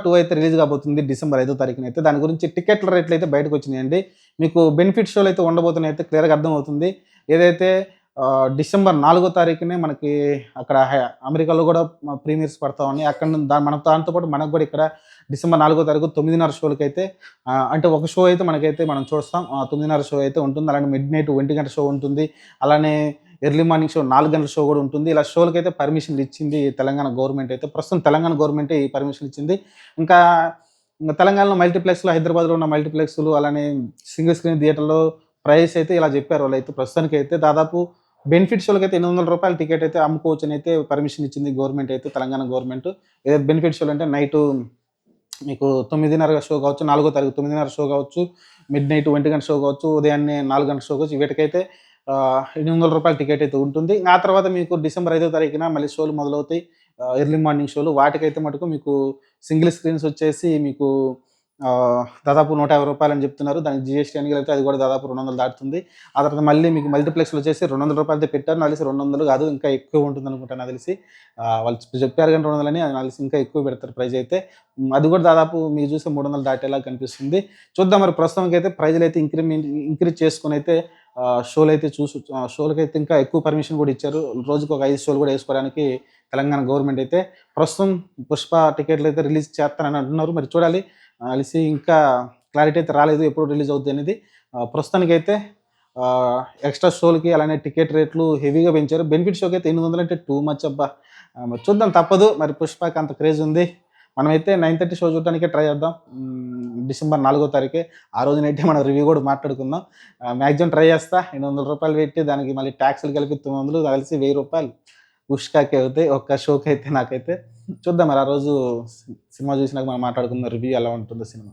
Two అయితే release కాబోతుంది December ఐదో తారీఖున అయితే. దాని గురించి టికెట్ల రేట్లు అయితే బయటకు వచ్చినాయండి. మీకు బెనిఫిట్ షోలు అయితే ఉండబోతున్నాయి అయితే క్లియర్గా అర్థమవుతుంది ఏదైతే డిసెంబర్ నాలుగో తారీఖునే మనకి అక్కడ అమెరికాలో కూడా ప్రీమియర్స్ పడతా ఉన్నాయి. అక్కడ నుంచి దా దాంతో పాటు మనకు కూడా ఇక్కడ డిసెంబర్ నాలుగో తారీఖు తొమ్మిదిన్నర షోలకి అయితే అంటే ఒక షో అయితే మనకైతే మనం చూస్తాం. తొమ్మిదిన్నర షో అయితే ఉంటుంది. అలానే మిడ్ నైట్ ఒంటి గంట షో ఉంటుంది. అలానే ఎర్లీ మార్నింగ్ షో నాలుగు గంటల షో కూడా ఉంటుంది. ఇలా షోలకి అయితే పర్మిషన్లు ఇచ్చింది తెలంగాణ గవర్నమెంట్ అయితే. ప్రస్తుతం తెలంగాణ గవర్నమెంటే ఈ పర్మిషన్ ఇచ్చింది. ఇంకా ఇంకా తెలంగాణలో మల్టీప్లెక్స్లో హైదరాబాద్లో ఉన్న మల్టీప్లెక్స్లు అలానే సింగిల్ స్క్రీన్ థియేటర్లో ప్రైస్ అయితే ఇలా చెప్పారు వాళ్ళు అయితే. ప్రస్తుతానికి అయితే దాదాపు బెనిఫిట్ షోలకు అయితే ఎనిమిది వందల రూపాయల టికెట్ అయితే అమ్ముకోవచ్చు అని అయితే పర్మిషన్ ఇచ్చింది గవర్నమెంట్ అయితే తెలంగాణ గవర్నమెంట్ ఏదైతే బెనిఫిట్ షోలు అంటే నైట్ మీకు తొమ్మిదిన్నర షో కావచ్చు నాలుగో తారీఖు తొమ్మిదిన్నర షో కావచ్చు మిడ్ నైట్ ఒంటి గంట షో కావచ్చు ఉదయాన్నే నాలుగు గంటల షో కావచ్చు. వీటికైతే ఎనిమిది వందల రూపాయల టికెట్ అయితే ఉంటుంది. ఆ తర్వాత మీకు డిసెంబర్ ఐదో తారీఖున మళ్ళీ షోలు మొదలవుతాయి. ఎర్లీ మార్నింగ్ షోలు వాటికైతే మటుకు మీకు సింగిల్ స్క్రీన్స్ వచ్చేసి మీకు దాదాపు నూట యాభై రూపాయలు అని చెప్తున్నారు. దానికి జిఎస్టీ అని కలిపితే అది కూడా దాదాపు రెండు వందలు దాటుతుంది. ఆ తర్వాత మళ్ళీ మీకు మల్టీప్లెక్స్లో వచ్చేసి రెండు వందల రూపాయలతో పెట్టారు. నాకు తెలిసి రెండు వందలు కాదు ఇంకా ఎక్కువ ఉంటుంది అనుకుంటాను నాకు తెలిసి. వాళ్ళు చెప్పారు కానీ రెండు వందలని అది నాకు తెలిసి ఇంకా ఎక్కువ పెడతారు ప్రైజ్ అయితే. అది కూడా దాదాపు మీరు చూస్తే మూడు వందలు దాటేలా కనిపిస్తుంది. చూద్దాం మరి ప్రస్తుతానికి అయితే ప్రైజ్లు అయితే ఇంక్రిమెంట్ ఇంక్రీజ్ చేసుకుని అయితే షోలు అయితే చూసు షోలకైతే ఇంకా ఎక్కువ పర్మిషన్ కూడా ఇచ్చారు. రోజుకు ఒక ఐదు షోలు కూడా వేసుకోవడానికి తెలంగాణ గవర్నమెంట్ అయితే ప్రస్తుతం పుష్ప టికెట్లు అయితే రిలీజ్ చేస్తానని అంటున్నారు. మరి చూడాలి. కలిసి ఇంకా క్లారిటీ అయితే రాలేదు ఎప్పుడు రిలీజ్ అవుతుంది అనేది. ప్రస్తుతానికైతే ఎక్స్ట్రా షోలకి అలానే టికెట్ రేట్లు హెవీగా పెంచారు. బెనిఫిట్ షోకి అయితే ఎనిమిది వందలు అంటే టూ మచ్ అబ్బా. చూద్దాం తప్పదు. మరి పుష్పకి అంత క్రేజ్ ఉంది. మనమైతే నైన్ థర్టీ షో చూడటానికే ట్రై చేద్దాం. డిసెంబర్ నాలుగో తారీఖే. ఆ రోజునైతే మనం రివ్యూ కూడా మాట్లాడుకుందాం. మ్యాక్సిమం ట్రై చేస్తా. ఎనిమిది వందల రూపాయలు పెట్టి దానికి మళ్ళీ ట్యాక్స్లు కలిపి తొమ్మిది వందలు కలిసి వెయ్యి రూపాయలు ఉష్కాకి అవుతాయి. ఒక్క షోకి అయితే నాకైతే చూద్దాం మరి. ఆ రోజు సినిమా చూసినాక మనం మాట్లాడుకుందాం. రివ్యూ ఎలా ఉంటుందో సినిమా.